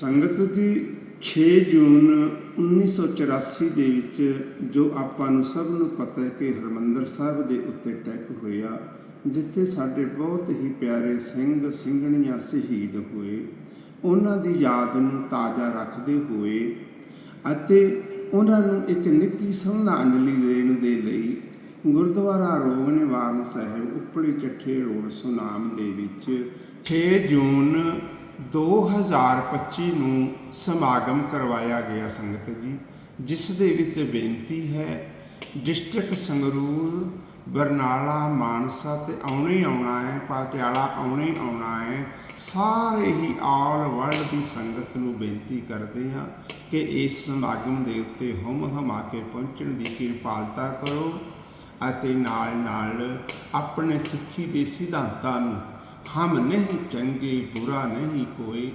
ਸੰਗਤ ਜੀ 6 ਜੂਨ 1984 ਦੇ ਵਿੱਚ ਜੋ ਆਪਾਂ ਨੂੰ ਸਭ ਨੂੰ ਪਤਾ ਹੈ ਕਿ ਹਰਮੰਦਰ ਸਾਹਿਬ ਦੇ ਉੱਤੇ ਅਟੈਕ ਹੋਇਆ, ਜਿੱਥੇ ਸਾਡੇ ਬਹੁਤ ਹੀ ਪਿਆਰੇ ਸਿੰਘ ਸਿੰਘਣੀਆਂ ਸ਼ਹੀਦ ਹੋਏ। ਉਹਨਾਂ ਦੀ ਯਾਦ ਨੂੰ ਤਾਜ਼ਾ ਰੱਖਦੇ ਹੋਏ ਅਤੇ ਉਹਨਾਂ ਨੂੰ ਇੱਕ ਨਿੱਕੀ ਸ਼ਰਧਾਂਜਲੀ ਦੇਣ ਦੇ ਲਈ ਗੁਰਦੁਆਰਾ ਰੋਗ ਨਿਵਾਰਨ ਸਾਹਿਬ ਉਪਲੀ ਚੱਠੇ ਰੋਡ ਸੁਨਾਮ ਦੇ ਵਿੱਚ 6 ਜੂਨ 2025 ਨੂੰ ਸਮਾਗਮ ਕਰਵਾਇਆ ਗਿਆ ਸੰਗਤ ਜੀ, ਜਿਸ ਦੇ ਵਿੱਚ ਬੇਨਤੀ ਹੈ, ਡਿਸਟ੍ਰਿਕਟ ਸੰਗਰੂਰ, ਬਰਨਾਲਾ, ਮਾਨਸਾ ਤੇ ਆਉਣੇ ਹੀ ਆਉਣਾ ਹੈ, ਪਟਿਆਲਾ ਆਉਣੇ ਹੀ ਆਉਣਾ ਹੈ, ਸਾਰੇ ਹੀ ਆਲ ਵਰਲਡ ਦੀ ਸੰਗਤ ਨੂੰ ਬੇਨਤੀ ਕਰਦੇ ਹਾਂ ਕਿ ਇਸ ਸਮਾਗਮ ਦੇ ਉੱਤੇ ਹਮ ਹਮਾ ਕੇ ਪਹੁੰਚਣ ਦੀ ਕਿਰਪਾਲਤਾ ਕਰੋ ਅਤੇ ਨਾਲ ਨਾਲ ਆਪਣੇ ਸਿੱਖੀ ਦੇ ਸਿਧਾਂਤਾਂ ਨੂੰ ਹਮ ਨਹੀਂ ਚੰਗੇ, ਬੁਰਾ ਨਹੀਂ ਕੋਈ।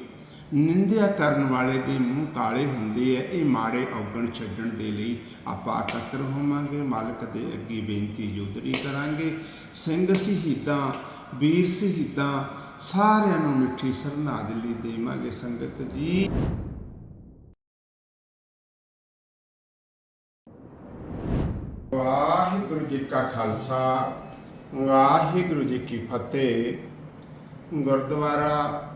ਨਿੰਦਿਆ ਕਰਨ ਵਾਲੇ ਦੇ ਮੂੰਹ ਕਾਲੇ ਹੁੰਦੇ ਐ, ਇਹ ਮਾੜੇ ਔਗਣ ਛੱਡਣ ਦੇ ਲਈ ਆਪਾਂ ਇਕੱਤਰ ਹੋਵਾਂਗੇ। ਮਾਲਕ ਦੇ ਅੱਗੇ ਬੇਨਤੀ ਜੁਦਰੀ ਕਰਾਂਗੇ। ਸਿੰਘ ਸ਼ਹੀਦਾਂ, ਵੀਰ ਸ਼ਹੀਦਾਂ, ਸਾਰਿਆਂ ਨੂੰ ਮਿੱਠੀ ਸ਼ਰਧਾਂਜਲੀ ਦੇਵਾਂਗੇ ਸੰਗਤ ਜੀ। ਵਾਹਿਗੁਰੂ ਜੀ ਕਾ ਖਾਲਸਾ, ਵਾਹਿਗੁਰੂ ਜੀ ਕੀ ਫਤਿਹ। ਗੁਰਦੁਆਰਾ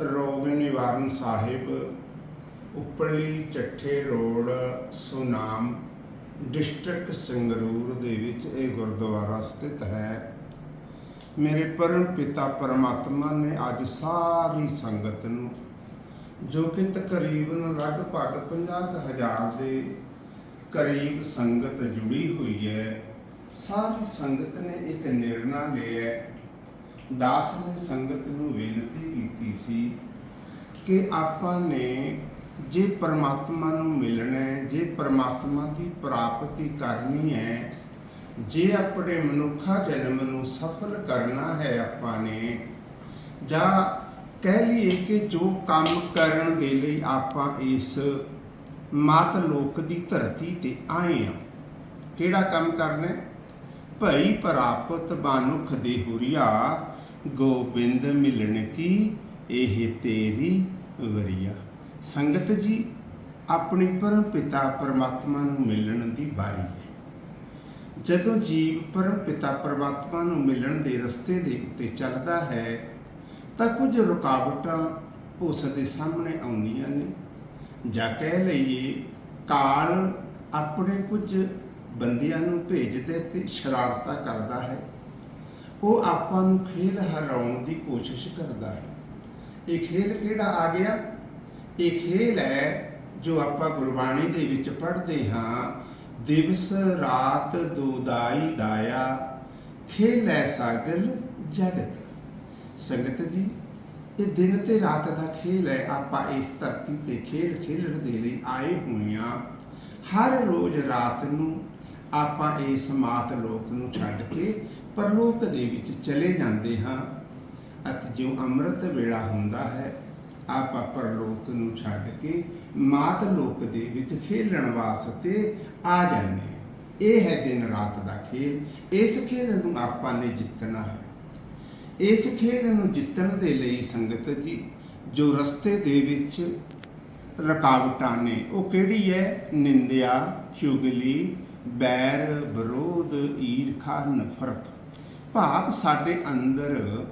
ਰੋਗ ਨਿਵਾਰਨ ਸਾਹਿਬ, ਉੱਪਰਲੀ ਚੱਠੇ ਰੋਡ, ਸੁਨਾਮ ਡਿਸਟ੍ਰਿਕਟ ਸੰਗਰੂਰ ਦੇ ਵਿੱਚ ਇਹ ਗੁਰਦੁਆਰਾ ਸਥਿਤ ਹੈ। ਮੇਰੇ ਪਰਮ ਪਿਤਾ ਪਰਮਾਤਮਾ ਨੇ ਅੱਜ ਸਾਰੀ ਸੰਗਤ ਨੂੰ, ਜੋ ਕਿ ਤਕਰੀਬਨ ਲਗਭਗ 50000 ਦੇ ਕਰੀਬ ਸੰਗਤ ਜੁੜੀ ਹੋਈ ਹੈ, ਸਾਰੀ ਸੰਗਤ ਨੇ ਇੱਕ ਨਿਰਣਾ ਲਿਆ ਦਾਸ ਨੇ ਸੰਗਤ ਨੂੰ ਬੇਨਤੀ ਕੀਤੀ ਸੀ ਕਿ ਆਪਾਂ ਨੇ ਜੇ ਪਰਮਾਤਮਾ ਨੂੰ ਮਿਲਣਾ ਹੈ, ਜੇ ਪਰਮਾਤਮਾ ਦੀ ਪ੍ਰਾਪਤੀ ਕਰਨੀ ਹੈ, ਜੇ ਆਪਣੇ ਮਨੁੱਖਾ ਜਨਮ ਨੂੰ ਸਫਲ ਕਰਨਾ ਹੈ ਆਪਾਂ ਨੇ, ਜਾਂ ਕਹਿ ਲਈਏ ਕਿ ਜੋ ਕੰਮ ਕਰਨ ਦੇ ਲਈ ਆਪਾਂ ਇਸ ਮਾਤ ਲੋਕ ਦੀ ਧਰਤੀ ਤੇ ਆਏ ਆ ਕਿਹੜਾ ਕੰਮ ਕਰਨਾ ਹੈ? ਭਈ ਪ੍ਰਾਪਤ ਬਾਨੁਖ ਦੇ ਹੁਰੀਆ ਗੋਬਿੰਦ ਮਿਲਣ ਕੀ? ਇਹ ਤੇਰੀ ਵਰੀਆ। ਸੰਗਤ ਜੀ, ਆਪਣੇ ਪਰਮ ਪਿਤਾ ਪਰਮਾਤਮਾ ਨੂੰ ਮਿਲਣ ਦੀ ਵਾਰੀ ਹੈ। ਜਦੋਂ ਜੀਵ ਪਰਮ ਪਿਤਾ ਪਰਮਾਤਮਾ ਨੂੰ ਮਿਲਣ ਦੇ ਰਸਤੇ ਦੇ ਉੱਤੇ ਚੱਲਦਾ ਹੈ, ਤਾਂ ਕੁਝ ਰੁਕਾਵਟਾਂ ਉਸ ਦੇ ਸਾਹਮਣੇ ਆਉਂਦੀਆਂ ਨੇ। ਜਾਂ ਕਹਿ ਲਈਏ, ਕਾਲ ਆਪਣੇ ਕੁਝ ਬੰਦਿਆਂ ਨੂੰ ਭੇਜਦੇ ਤੇ ਸ਼ਰਾਰਤਾਂ ਕਰਦਾ ਹੈ। ਉਹ ਆਪਾਂ ਨੂੰ ਖੇਲ ਹਰਾਉਣ ਦੀ ਕੋਸ਼ਿਸ਼ ਕਰਦਾ ਹੈ। ਇਹ ਖੇਲ ਕਿਹੜਾ ਆ ਗਿਆ? ਇਹ ਖੇਲ ਹੈ ਜੋ ਆਪਾਂ ਗੁਰਬਾਣੀ ਦੇ ਵਿੱਚ ਪੜ੍ਹਦੇ ਹਾਂ, ਦਿਵਸ ਰਾਤ ਦੁਦਾਈ ਦਾਇਆ, ਖੇਲੈ ਸਾਗਲ ਜਗਤ। ਸੰਗਤ ਜੀ, ਇਹ ਦਿਨ ਤੇ ਰਾਤ ਦਾ ਖੇਲ ਹੈ। ਆਪਾਂ ਇਸ ਧਰਤੀ ਤੇ ਖੇਲ ਖੇਲਣ ਦੇ ਲਈ ਆਏ ਹੋਏ ਹਾਂ। ਹਰ ਰੋਜ਼ ਰਾਤ ਨੂੰ ਆਪਾਂ ਇਸ ਮਾਤ ਲੋਕ ਨੂੰ ਛੱਡ ਕੇ ਪਰਲੋਕ ਦੇ ਵਿੱਚ ਚਲੇ ਜਾਂਦੇ ਹਾਂ। ਅਤੇ ਜੋ ਅੰਮ੍ਰਿਤ ਵੇਲਾ ਹੁੰਦਾ ਹੈ, ਆਪਾਂ ਪਰਲੋਕ ਨੂੰ ਛੱਡ ਕੇ ਮਾਤ ਲੋਕ ਦੇ ਵਿੱਚ ਖੇਲਣ ਵਾਸਤੇ ਆ ਜਾਂਦੇ ਹਾਂ। ਇਹ ਹੈ ਦਿਨ ਰਾਤ ਦਾ ਖੇਲ। ਇਸ ਖੇਲ ਨੂੰ ਆਪਾਂ ਨੇ ਜਿੱਤਣਾ ਹੈ। ਇਸ ਖੇਡ ਨੂੰ ਜਿੱਤਣ ਦੇ ਲਈ ਸੰਗਤ ਜੀ, ਜੋ ਰਸਤੇ ਦੇ ਵਿੱਚ ਰੁਕਾਵਟਾਂ ਨੇ, ਉਹ ਕਿਹੜੀ ਹੈ? ਨਿੰਦਿਆ, ਚੁਗਲੀ, ਬੈਰ, ਵਿਰੋਧ, ਈਰਖਾ, ਨਫ਼ਰਤ। ਭਾਵ ਸਾਡੇ ਅੰਦਰ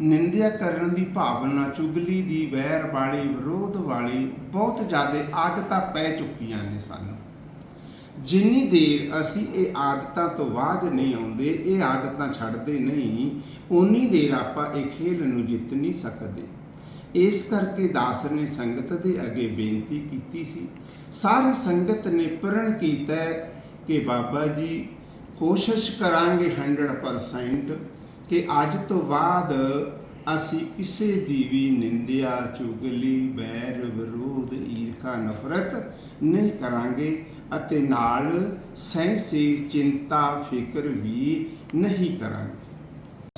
ਨਿੰਦਿਆ ਕਰਨ ਦੀ ਭਾਵਨਾ, ਚੁਗਲੀ ਦੀ, ਵੈਰ ਵਾਲੀ, ਵਿਰੋਧ ਵਾਲੀ ਬਹੁਤ ਜ਼ਿਆਦਾ ਆਦਤਾਂ ਪੈ ਚੁੱਕੀਆਂ ਨੇ ਸਾਨੂੰ। ਜਿੰਨੀ ਦੇਰ ਅਸੀਂ ਇਹ ਆਦਤਾਂ ਤੋਂ ਬਾਅਦ ਨਹੀਂ ਆਉਂਦੇ, ਇਹ ਆਦਤਾਂ ਛੱਡਦੇ ਨਹੀਂ ਉਨੀ ਦੇਰ ਆਪਾਂ ਇਹ ਖੇਲ ਨੂੰ ਜਿੱਤ ਨਹੀਂ ਸਕਦੇ। ਇਸ ਕਰਕੇ ਦਾਸ ਨੇ ਸੰਗਤ ਦੇ ਅੱਗੇ ਬੇਨਤੀ ਕੀਤੀ ਸੀ। ਸਾਰੀ ਸੰਗਤ ਨੇ ਪ੍ਰਣ ਕੀਤਾ ਕਿ ਬਾਬਾ ਜੀ ਕੋਸ਼ਿਸ਼ ਕਰਾਂਗੇ 100% ਕਿ ਅੱਜ ਤੋਂ ਬਾਅਦ ਅਸੀਂ ਕਿਸੇ ਦੀ ਵੀ ਨਿੰਦਿਆ, ਚੁਗਲੀ ਬੈਰ ਵਿਰੋਧ, ਈਰਖਾ, ਨਫ਼ਰਤ ਨਹੀਂ ਕਰਾਂਗੇ ਅਤੇ ਨਾਲ ਸਹਿਸੇ ਚਿੰਤਾ, ਫਿਕਰ ਵੀ ਨਹੀਂ ਕਰਾਂਗੇ।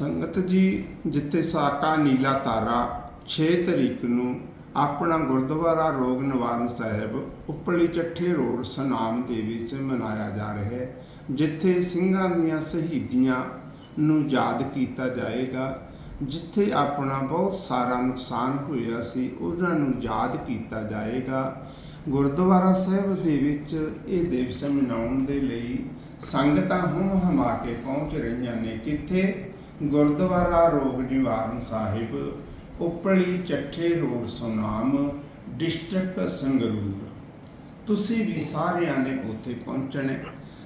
ਸੰਗਤ ਜੀ, ਜਿੱਥੇ ਸਾਕਾ, ਨੀਲਾ ਤਾਰਾ 6 ਤਰੀਕ ਨੂੰ ਆਪਣਾ ਗੁਰਦੁਆਰਾ ਰੋਗ ਨਿਵਾਰਨ ਸਾਹਿਬ ਉੱਪਰਲੀ ਚੱਠੇ ਰੋਡ ਸਨਾਮ ਦੇ ਵਿੱਚ ਮਨਾਇਆ ਜਾ ਰਿਹਾ ਹੈ, ਜਿੱਥੇ ਸਿੰਘਾਂ ਦੀਆਂ ਸ਼ਹੀਦੀਆਂ ਨੂੰ ਯਾਦ ਕੀਤਾ ਜਾਏਗਾ, ਜਿੱਥੇ ਆਪਣਾ ਬਹੁਤ ਸਾਰਾ ਨੁਕਸਾਨ ਹੋਇਆ ਸੀ, ਉਹਨਾਂ ਨੂੰ ਯਾਦ ਕੀਤਾ ਜਾਏਗਾ। ਗੁਰਦੁਆਰਾ ਸਾਹਿਬ ਦੇ ਵਿੱਚ ਇਹ ਦਿਵਸ ਮਨਾਉਣ ਦੇ ਲਈ ਸੰਗਤਾਂ ਹੁਮ ਹਮਾ ਕੇ ਪਹੁੰਚ ਰਹੀਆਂ ਨੇ। ਕਿੱਥੇ? Gurdwara Rog Niwaran Sahib Upli Chathe road Sunam district Sangrur. ਤੁਸੀਂ ਵੀ ਸਾਰਿਆਂ ਨੇ ਉੱਥੇ ਪਹੁੰਚਣਾ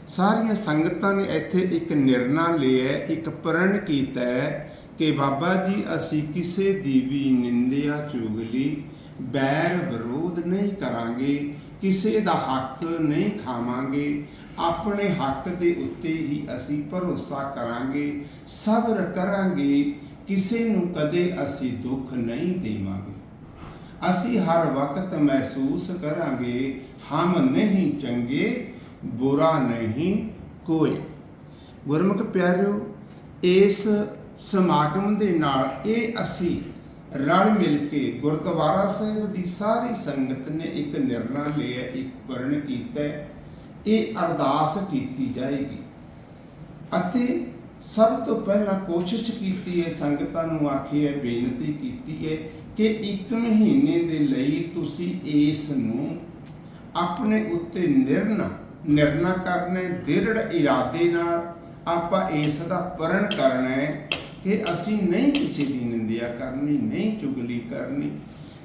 ਸਾਰੀਆਂ ਸੰਗਤਾਂ ਨੇ ਇੱਥੇ ਇੱਕ ਨਿਰਣਾ ਲਿਆ ਇੱਕ ਪ੍ਰਣ ਕੀਤਾ ਕਿ ਬਾਬਾ ਜੀ, ਅਸੀਂ ਕਿਸੇ ਦੀ ਵੀ ਨਿੰਦਿਆ, ਚੁਗਲੀ, ਬੈਰ ਵਿਰੋਧ ਨਹੀਂ ਕਰਾਂਗੇ, ਕਿਸੇ ਦਾ ਹੱਕ ਨਹੀਂ ਖਾਵਾਂਗੇ, ਆਪਣੇ ਹੱਕ ਦੇ ਉੱਤੇ ਹੀ ਅਸੀਂ ਭਰੋਸਾ ਕਰਾਂਗੇ, ਸਬਰ ਕਰਾਂਗੇ ਕਿਸੇ ਨੂੰ ਕਦੇ ਅਸੀਂ ਦੁੱਖ ਨਹੀਂ ਦੇਵਾਂਗੇ। ਅਸੀਂ ਹਰ ਵਕਤ ਮਹਿਸੂਸ ਕਰਾਂਗੇ, ਹਮ ਨਹੀਂ ਚੰਗੇ, ਬੁਰਾ ਨਹੀਂ ਕੋਈ। ਗੁਰਮੁਖ ਪਿਆਰਿਓ, ਇਸ ਸਮਾਗਮ ਦੇ ਨਾਲ ਇਹ ਅਸੀਂ ਰਲ ਮਿਲ ਕੇ ਗੁਰਦੁਆਰਾ ਸਾਹਿਬ ਦੀ ਸਾਰੀ ਸੰਗਤ ਨੇ ਇੱਕ ਨਿਰਣਾ ਲਿਆ, ਇੱਕ ਪਰਣ ਕੀਤਾ ਇਹ ਅਰਦਾਸ ਕੀਤੀ ਜਾਏਗੀ। ਅਤੇ ਸਭ ਤੋਂ ਪਹਿਲਾਂ ਕੋਸ਼ਿਸ਼ ਕੀਤੀ ਹੈ ਸੰਗਤਾਂ ਨੂੰ ਆਖੀ ਹੈ ਬੇਨਤੀ ਕੀਤੀ ਹੈ ਕਿ ਇੱਕ ਮਹੀਨੇ ਦੇ ਲਈ ਤੁਸੀਂ ਇਸ ਨੂੰ ਆਪਣੇ ਉੱਤੇ ਨਿਰਣਾ ਨਿਰਣਾ ਕਰਨਾ ਦ੍ਰਿੜ ਇਰਾਦੇ ਨਾਲ ਆਪਾਂ ਇਸ ਦਾ ਪਰਣ ਕਰਨਾ ਹੈ ਕਿ ਅਸੀਂ ਨਹੀਂ ਕਿਸੇ ਦੀ ਨਿੰਦਿਆ ਕਰਨੀ, ਨਹੀਂ ਚੁਗਲੀ ਕਰਨੀ,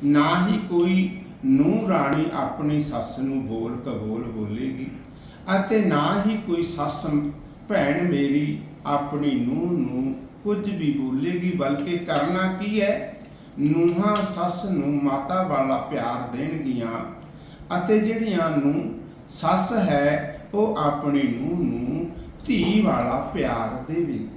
ਨਾ ਹੀ ਕੋਈ ਨੂੰ ਰਾਣੀ ਆਪਣੀ ਸੱਸ ਨੂੰ ਬੋਲ ਕਬੋਲ ਬੋਲੇਗੀ ਅਤੇ ਨਾ ਹੀ ਕੋਈ ਸੱਸ, ਭੈਣ ਮੇਰੀ ਆਪਣੀ ਨੂੰਹ ਨੂੰ ਕੁਝ ਵੀ ਬੋਲੇਗੀ, ਬਲਕਿ ਕਰਨਾ ਕੀ ਹੈ? ਨੂੰਹਾਂ ਸੱਸ ਨੂੰ ਮਾਤਾ ਵਾਲਾ ਪਿਆਰ ਦੇਣਗੀਆਂ, ਅਤੇ ਜਿਹੜੀਆਂ ਨੂੰ ਸੱਸ ਹੈ, ਉਹ ਆਪਣੀ ਨੂੰਹ ਨੂੰ ਧੀ ਵਾਲਾ ਪਿਆਰ ਦੇਵੇਗੀ।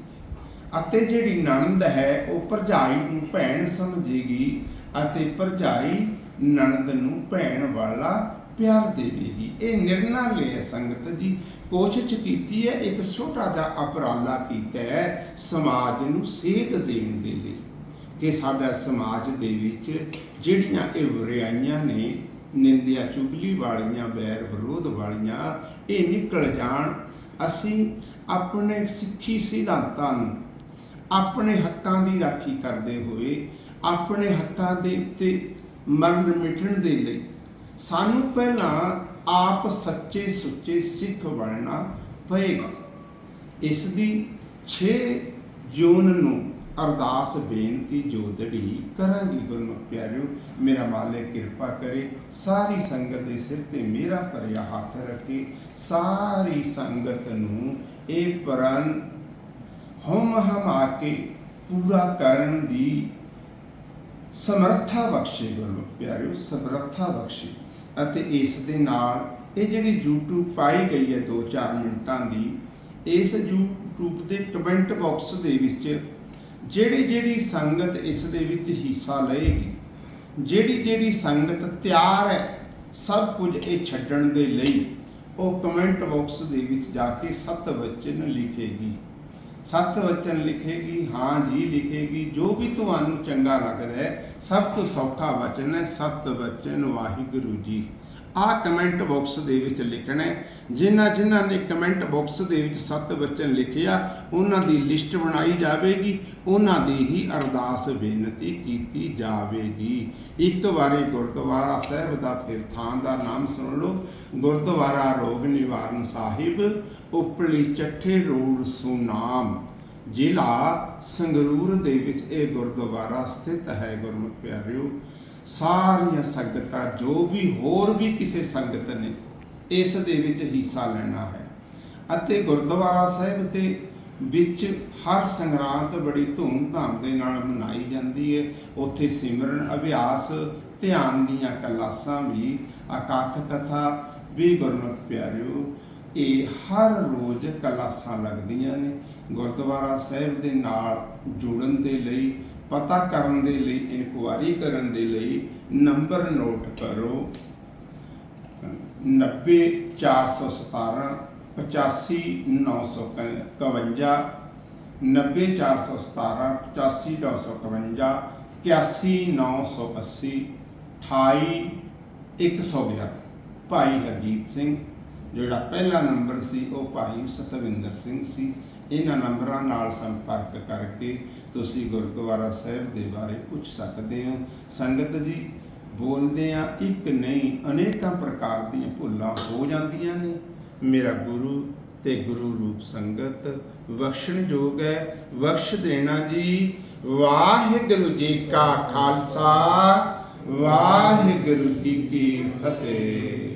ਅਤੇ ਜਿਹੜੀ ਨਣਦ ਹੈ, ਉਹ ਭਰਜਾਈ ਨੂੰ ਭੈਣ ਸਮਝੇਗੀ, ਅਤੇ ਭਰਜਾਈ ਨਣਦ ਨੂੰ ਭੈਣ ਵਾਲਾ ਪਿਆਰ ਦੇਵੇਗੀ ਇਹ ਨਿਰਣਾ ਲਿਆ ਸੰਗਤ ਜੀ ਕੋਸ਼ਿਸ਼ ਕੀਤੀ ਹੈ, ਇੱਕ ਛੋਟਾ ਜਿਹਾ ਉਪਰਾਲਾ ਕੀਤਾ ਹੈ, ਸਮਾਜ ਨੂੰ ਸੇਧ ਦੇਣ ਦੇ ਲਈ। ਕਿ ਸਾਡਾ ਸਮਾਜ ਦੇ ਵਿੱਚ ਜਿਹੜੀਆਂ ਇਹ ਬੁਰਾਈਆਂ ਨੇ, ਨਿੰਦਿਆ ਚੁਗਲੀ ਵਾਲੀਆਂ ਬੈਰ ਵਿਰੋਧ ਵਾਲੀਆਂ, ਇਹ ਨਿਕਲ ਜਾਣ, ਅਸੀਂ ਆਪਣੇ ਸਿੱਖੀ ਸਿਧਾਂਤਾਂ ਨੂੰ ਆਪਣੇ ਹੱਕਾਂ ਦੀ ਰਾਖੀ ਕਰਦੇ ਹੋਏ, ਆਪਣੇ ਹੱਕਾਂ ਦੇ ਉੱਤੇ ਮਰਨ ਮਿਟਣ ਦੇ ਲਈ ਸਾਨੂੰ ਪਹਿਲਾਂ ਆਪ ਸੱਚੇ ਸੁੱਚੇ ਸਿੱਖ ਬਣਨਾ ਪਏਗਾ। ਇਸ ਦੀ 6 ਜੂਨ ਨੂੰ ਅਰਦਾਸ ਬੇਨਤੀ ਜੋਦੜੀ ਕਰਾਂਗੀ, ਗੁਰਮੁਖ ਪਿਆਰਿਓ, ਮੇਰਾ ਮਾਲਿਕ ਕਿਰਪਾ ਕਰੇ, ਸਾਰੀ ਸੰਗਤ ਦੇ ਸਿਰ ਤੇ ਮੇਰਾ ਭਰਿਆ ਹੱਥ ਰੱਖੇ, ਸਾਰੀ ਸੰਗਤ ਨੂੰ ਇਹ ਪ੍ਰਣ ਹਮ ਹਮ ਆ ਕੇ ਪੂਰਾ ਕਰਨ ਦੀ ਸਮਰੱਥਾ ਬਖਸ਼ੇ, ਗੁਰਮੁਖ ਪਿਆਰਿਓ, ਸਮਰੱਥਾ ਬਖਸ਼ੇ। ਅਤੇ ਇਸ ਦੇ ਨਾਲ ਇਹ ਜਿਹੜੀ YouTube ਪਾਈ ਗਈ ਹੈ 2-4 ਮਿੰਟਾਂ ਦੀ, ਇਸ YouTube ਦੇ ਕਮੈਂਟ ਬਾਕਸ ਦੇ ਵਿੱਚ ਜਿਹੜੀ ਜਿਹੜੀ ਸੰਗਤ ਇਸ ਦੇ ਵਿੱਚ ਹਿੱਸਾ ਲਏਗੀ, ਜਿਹੜੀ ਜਿਹੜੀ ਸੰਗਤ ਤਿਆਰ ਹੈ ਸਭ ਕੁਝ ਇਹ ਛੱਡਣ ਦੇ ਲਈ, ਉਹ ਕਮੈਂਟ ਬਾਕਸ ਦੇ ਵਿੱਚ ਜਾ ਕੇ ਸਤ ਵਚਨ ਲਿਖੇਗੀ। ਸਤ ਵਚਨ ਲਿਖੇਗੀ, ਹਾਂ ਜੀ ਲਿਖੇਗੀ, ਜੋ ਵੀ ਤੁਹਾਨੂੰ ਚੰਗਾ ਲੱਗਦਾ ਹੈ, ਸਭ ਤੋਂ ਸੌਖਾ ਵਚਨ ਹੈ, ਸਤ ਵਚਨ ਵਾਹਿਗੁਰੂ ਜੀ। ਆਹ ਕਮੈਂਟ ਬਾਕਸ ਦੇ ਵਿੱਚ ਲਿਖਣਾ ਹੈ। ਜਿਨ੍ਹਾਂ ਜਿਨ੍ਹਾਂ ਨੇ ਕਮੈਂਟ ਬਾਕਸ ਦੇ ਵਿੱਚ ਸੱਤ ਵਚਨ ਲਿਖਿਆ, ਉਹਨਾਂ ਦੀ ਲਿਸਟ ਬਣਾਈ ਜਾਵੇਗੀ, ਉਹਨਾਂ ਦੀ ਹੀ ਅਰਦਾਸ ਬੇਨਤੀ ਕੀਤੀ ਜਾਵੇਗੀ। ਇੱਕ ਵਾਰੀ ਗੁਰਦੁਆਰਾ ਸਾਹਿਬ ਦਾ ਫਿਰ ਥਾਂ ਦਾ ਨਾਮ ਸੁਣ ਲਓ। ਗੁਰਦੁਆਰਾ ਰੋਗ ਨਿਵਾਰਨ ਸਾਹਿਬ, ਉਪਲੀ ਚੱਠੇ ਰੋਡ ਸੁਨਾਮ। ਜ਼ਿਲ੍ਹਾ ਸੰਗਰੂਰ ਦੇ ਵਿੱਚ ਇਹ ਗੁਰਦੁਆਰਾ ਸਥਿਤ ਹੈ, ਗੁਰਮੁਖ ਪਿਆਰਿਓ। ਸਾਰੀਆਂ ਸੰਗਤਾਂ, ਜੋ ਵੀ ਹੋਰ ਵੀ ਕਿਸੇ ਸੰਗਤ ਨੇ ਇਸ ਦੇ ਵਿੱਚ ਹਿੱਸਾ ਲੈਣਾ ਹੈ। ਅਤੇ ਗੁਰਦੁਆਰਾ ਸਾਹਿਬ ਦੇ ਵਿੱਚ ਹਰ ਸੰਗਰਾਂਦ ਬੜੀ ਧੂਮ-ਧਾਮ ਦੇ ਨਾਲ ਮਨਾਈ ਜਾਂਦੀ ਹੈ। ਉੱਥੇ ਸਿਮਰਨ, ਅਭਿਆਸ, ਧਿਆਨ ਦੀਆਂ ਕਲਾਸਾਂ ਵੀ, ਅਕਾਥ ਕਥਾ ਵੀ ਗੁਰਮੁਖ ਪਿਆਰਿਓ, ਇਹ ਹਰ ਰੋਜ਼ ਕਲਾਸਾਂ ਲੱਗਦੀਆਂ ਨੇ। ਗੁਰਦੁਆਰਾ ਸਾਹਿਬ ਦੇ ਨਾਲ ਜੁੜਨ ਦੇ ਲਈ ਪਤਾ ਕਰਨ ਦੇ ਲਈ, ਇਨਕੁਆਰੀ ਕਰਨ ਦੇ ਲਈ ਨੰਬਰ ਨੋਟ ਕਰੋ। 90417 85951 90417 85951 81980 28111 ਭਾਈ ਹਰਜੀਤ ਸਿੰਘ, ਜਿਹੜਾ ਪਹਿਲਾ ਨੰਬਰ ਸੀ, ਉਹ ਭਾਈ ਸਤਵਿੰਦਰ ਸਿੰਘ ਸੀ। ਇਹਨਾਂ ਨੰਬਰਾਂ ਨਾਲ ਸੰਪਰਕ ਕਰਕੇ ਤੁਸੀਂ ਗੁਰਦੁਆਰਾ ਸਾਹਿਬ ਦੇ ਬਾਰੇ ਪੁੱਛ ਸਕਦੇ ਹੋ। ਸੰਗਤ ਜੀ, ਬੋਲਦੇ ਆ, ਇੱਕ ਨਹੀਂ, ਅਨੇਕਾਂ ਪ੍ਰਕਾਰ ਦੀਆਂ ਭੁੱਲਾਂ ਹੋ ਜਾਂਦੀਆਂ ਨੇ। ਮੇਰਾ ਗੁਰੂ ਤੇ ਗੁਰੂ ਰੂਪ ਸੰਗਤ ਬਖਸ਼ਣਯੋਗ ਹੈ, ਬਖਸ਼ ਦੇਣਾ ਜੀ। ਵਾਹਿਗੁਰੂ ਜੀ ਕਾ ਖਾਲਸਾ, ਵਾਹਿਗੁਰੂ ਜੀ ਕੀ ਫਤਿਹ।